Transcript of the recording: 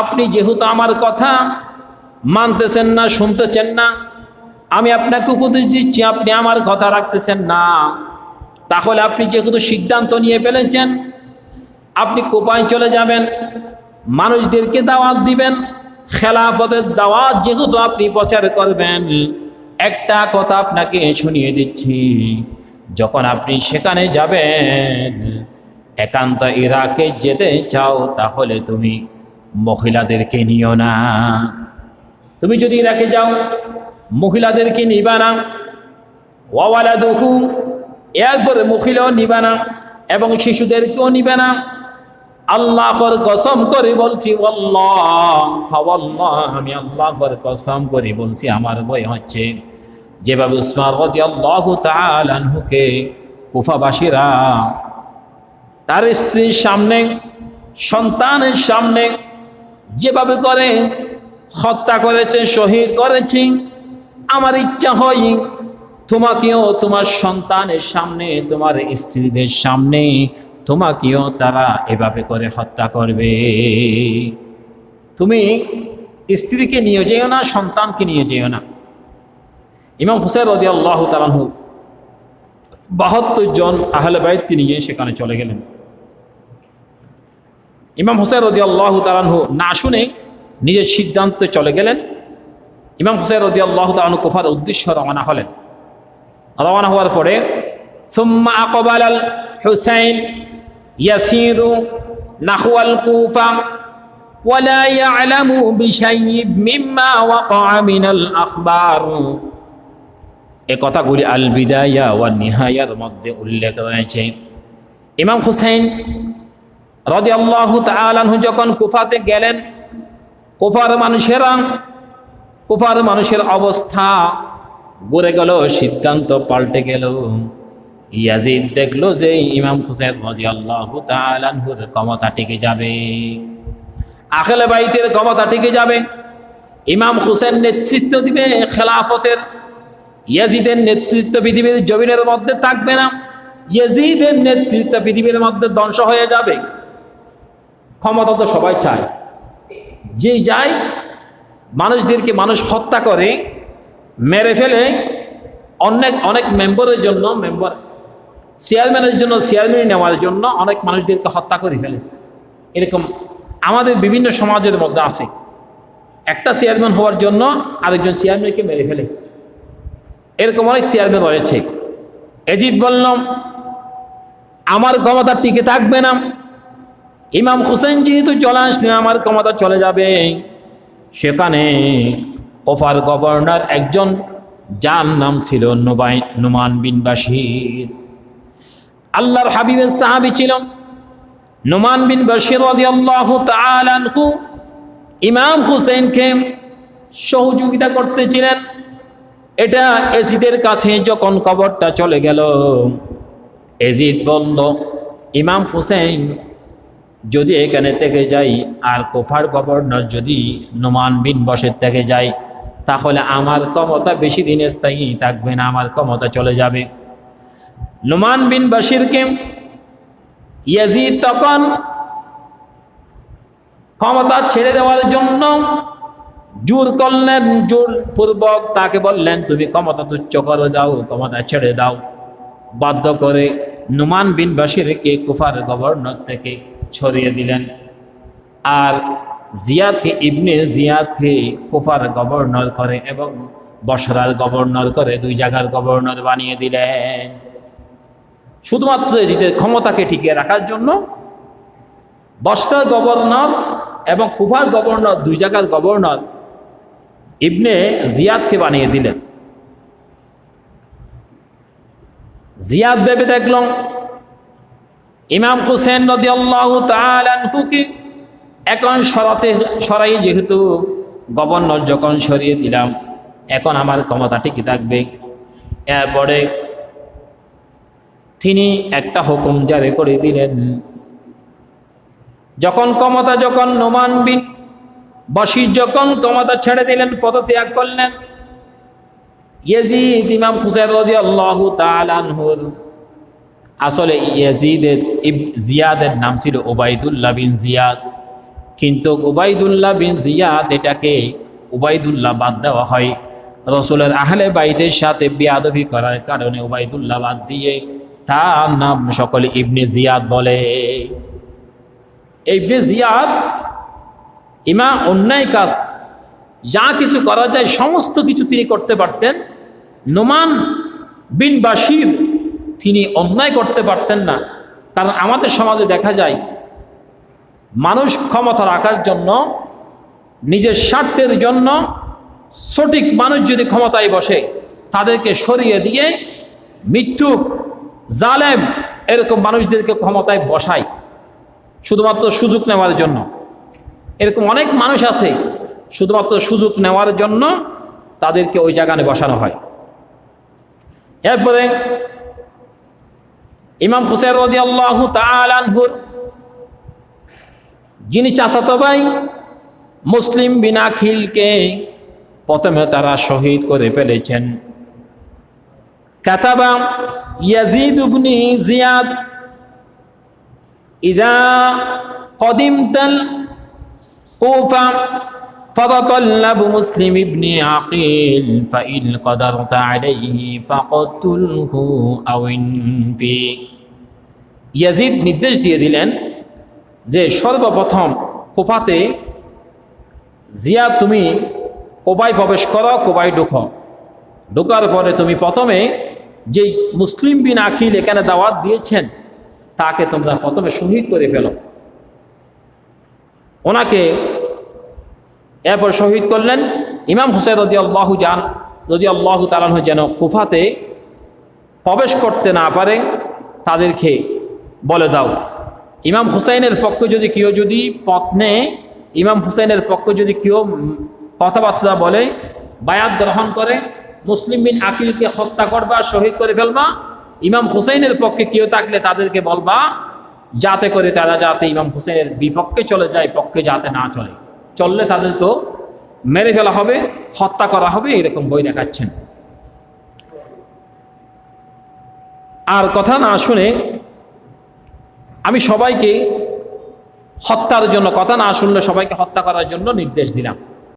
আপনি যেহেতু আমার কথা মানতেছেন না, শুনতেছেন না, আমি আপনাকে উপদেশ দিচ্ছি, আপনি আমার কথা রাখতেছেন না, তাহলে আপনি যেহেতু সিদ্ধান্ত নিয়ে ফেলেছেন, আপনি কোপায় চলে যাবেন, মানুষদেরকে দাওয়াত দিবেন, খেলাফতের দাওয়াত যেহেতু আপনি প্রচার করবেন, একটা কথা আপনাকে শুনিয়ে দিচ্ছি, যখন আপনি সেখানে যাবেন একান্ত ইরাকে যেতে চাও তাহলে তুমি মহিলাদেরকে নিও না। তুমি যদি ইরাকে যাও, মহিলাদেরকে নিবা না। ওয়াওয়ালা দুহু একবারে মহিলাও নিবে না এবং শিশুদেরকেও নিবে না। আল্লাহর কসম করে বলছি আমি আল্লাহর কসম করে বলছি, আমার বই হচ্ছে। যেভাবে উসমান রদি আল্লাহ তালহুকে কুফাবাসীরা তার স্ত্রীর সামনে, সন্তানের সামনে যেভাবে করে হত্যা করেছে, শহীদ করেছি, আমার ইচ্ছা হয় তোমাকেও তোমার সন্তানের সামনে, তোমার স্ত্রীদের সামনে তোমাকেও তারা এভাবে করে হত্যা করবে। তুমি স্ত্রীকে নিয়ে যেও না, সন্তানকে নিয়ে যেও না। ইমাম হুসেন রদি আল্লাহ তালাহু বাহাত্তর জন আহলে বাইদকে নিয়ে সেখানে চলে গেলেন। ইমাম হুসেন রদি আল্লাহ তালাহু না শুনে নিজের সিদ্ধান্তে চলে গেলেন ইমাম হুসেন রদি আল্লাহ তালাহু কোফার উদ্দেশ্য রওনা হলেন রওনা হওয়ার পরে সুম্মা আকবাল আল হুসাইন ইয়াসিরু নাহওয়াল কুফা ولا يعلم بشيء مما وقع من الأخبار এ কথাগুলি আল বিদায়া ওয়া নিহায়ার মধ্যে উল্লেখ রয়েছে ইমাম হুসাইন রদি আল্লাহ তালাহু যখন কুফাতে গেলেন, কুফার মানুষেরা, কুফার মানুষের অবস্থা গড়ে গেল, সিদ্ধান্ত পাল্টে গেল। ইয়াজিদ দেখল যে ইমাম হুসেন রদি আল্লাহ তালাহুর ক্ষমতা টিকে যাবে। আখেলে বাইতের ক্ষমতা টিকে যাবে। ইমাম হুসেন নেতৃত্ব দিবে খেলাফতের। ইয়াজিদের নেতৃত্ব পৃথিবীর জমিনের মধ্যে থাকবে না। ইয়াজিদের নেতৃত্ব পৃথিবীর মধ্যে ধ্বংস হয়ে যাবে। ক্ষমতা তো সবাই চায়। যে যায়, মানুষদেরকে মানুষ হত্যা করে, মেরে ফেলে। অনেক অনেক মেম্বারের জন্য, মেম্বার, চেয়ারম্যানের জন্য, চেয়ারম্যান নেওয়ার জন্য অনেক মানুষদেরকে হত্যা করে ফেলে। এরকম আমাদের বিভিন্ন সমাজের মধ্যে আছে। একটা চেয়ারম্যান হওয়ার জন্য আরেকজন চেয়ারম্যানকে মেরে ফেলে। এরকম অনেক চেয়ারম্যান রয়েছে। এজিদ বললাম, আমার ক্ষমতা টিকে থাকবে না। ইমাম হুসেন যেহেতু চলে আসলেন, আমার ক্ষমতা চলে যাবে। সেখানে কফার গভর্নর একজন, যার নাম ছিল নুবাই, নুমান বিন বাসির আল্লাহর হাবিবের সাহাবি ছিল নুমান বিন তাআলা আনহু। ইমাম হুসেনকে সহযোগিতা করতেছিলেন। এটা এজিদের কাছে যখন কবরটা চলে গেল, এজিদ বলল, ইমাম হুসেন যদি এখানে থেকে যাই, আর কোফার গভর্নর যদি নোমান বিন বসের থেকে যাই, তাহলে আমার ক্ষমতা বেশি দিন স্থায়ী থাকবে না, আমার ক্ষমতা চলে যাবে। নোমান বিন বশিরকে ইয়াজিদ তখন ক্ষমতা ছেড়ে দেওয়ার জন্য জোর করলেন জোর পূর্বক তাকে বললেন, তুমি ক্ষমতা তুচ্ছ করে দাও ক্ষমতা ছেড়ে দাও। বাধ্য করে নুমান বিন বাসিরকে কুফার গভর্নর থেকে ছড়িয়ে দিলেন। আর জিয়াদকে, ইবনে জিয়াদকে কুফার গভর্নর করে এবং বসরার গভর্নর করে দুই জায়গার গভর্নর বানিয়ে দিলেন। শুধুমাত্র এজিদের ক্ষমতাকে টিকিয়ে রাখার জন্য বসরার গভর্নর এবং কুফার গভর্নর, দুই জায়গার গভর্নর ইবনে জিয়াদকে বানিয়ে দিলেন। জিয়াদ ভেবে দেখলাম ইমাম হুসেন নদী আল্লাহ তালুকে এখন সরাতে সরাই যেহেতু গভর্নর যখন সরিয়ে দিলাম, এখন আমার ক্ষমতা টিকে থাকবে। এরপরে তিনি একটা হুকুম জারি করে দিলেন। যখন ক্ষমতা যখন নোমান বিন বশির যখন ক্ষমতা ছেড়ে দিলেন, পদত্যাগ করলেন। ইয়েজিদ ইমাম হুসেন রদি আল্লাহ তালানহুর আসলে ইয়াজিদের ইব, জিয়াদের নাম ছিল ওবায়দুল্লাহ বিন জিয়াদ। কিন্তু উবাইদুল্লাহ বিন জিয়াদ এটাকে উবাইদুল্লাহ বাদ দেওয়া হয়। রসুলের আহলে বাইদের সাথে বিয়াদবি করার কারণে উবাইদুল্লাহ বাদ দিয়ে তার নাম সকলে ইবনে জিয়াদ বলে। ইবনে জিয়াদ ইমা অন্যায় কাজ, যা কিছু করা যায়, সমস্ত কিছু তিনি করতে পারতেন। নোমান বিন বাসির তিনি অন্যায় করতে পারতেন না। কারণ আমাদের সমাজে দেখা যায়, মানুষ ক্ষমতা রাখার জন্য, নিজের স্বার্থের জন্য সঠিক মানুষ যদি ক্ষমতায় বসে, তাদেরকে সরিয়ে দিয়ে মৃত্যু জালেম এরকম মানুষদেরকে ক্ষমতায় বসায়। শুধুমাত্র সুযোগ নেওয়ার জন্য। এরকম অনেক মানুষ আছে, শুধুমাত্র সুযোগ নেওয়ার জন্য তাদেরকে ওই জায়গায় বসানো হয়। এরপরে ইমাম হুসেন রদি আল্লাহ তালানহুর যিনি চাচাতো ভাই মুসলিম বিনাখিলকে প্রথমে তারা শহীদ করে ফেলেছেন। কাতাবা ইয়াজিদ উবনি জিয়াদ, ইদা কদিমতাল কুফা فَتَطَلَّبُ مسلم بن عقيل فإن قدرت عليه فقتله أو انفي ইয়াজিদ নির্দেশ দিয়ে দিলেন যে সর্বপ্রথম কোপাতে জিয়া তুমি কোবাই প্রবেশ করো কোবাই ঢুকো ঢোকার পরে তুমি প্রথমে যেই মুসলিম বিন আখিল এখানে দাওয়াত দিয়েছেন তাকে তোমরা প্রথমে শহীদ করে ফেলো ওনাকে এরপর শহীদ করলেন ইমাম হুসেন রদি আল্লাহু যান রদি আল্লাহ তালানহ যেন কুফাতে প্রবেশ করতে না পারে, তাদেরকে বলে দাও। ইমাম হুসাইনের পক্ষে যদি কেউ যদি পত্নে ইমাম হুসাইনের পক্ষে যদি কেউ কথাবার্তা বলে, বায়াত গ্রহণ করে, মুসলিম বিন আকিলকে হত্যা করবা, শহীদ করে ফেলবা, ইমাম হুসাইনের পক্ষে কেউ থাকলে তাদেরকে বলবা, যাতে করে তারা যাতে ইমাম হুসেনের বিপক্ষে চলে যায়, পক্ষে যাতে না চলে। চললে তাদেরকেও মেরে ফেলা হবে, হত্যা করা হবে, এরকম বই দেখাচ্ছেন। আর কথা না শুনে আমি সবাইকে হত্যার জন্য, কথা না শুনলে সবাইকে হত্যা করার জন্য নির্দেশ দিলাম।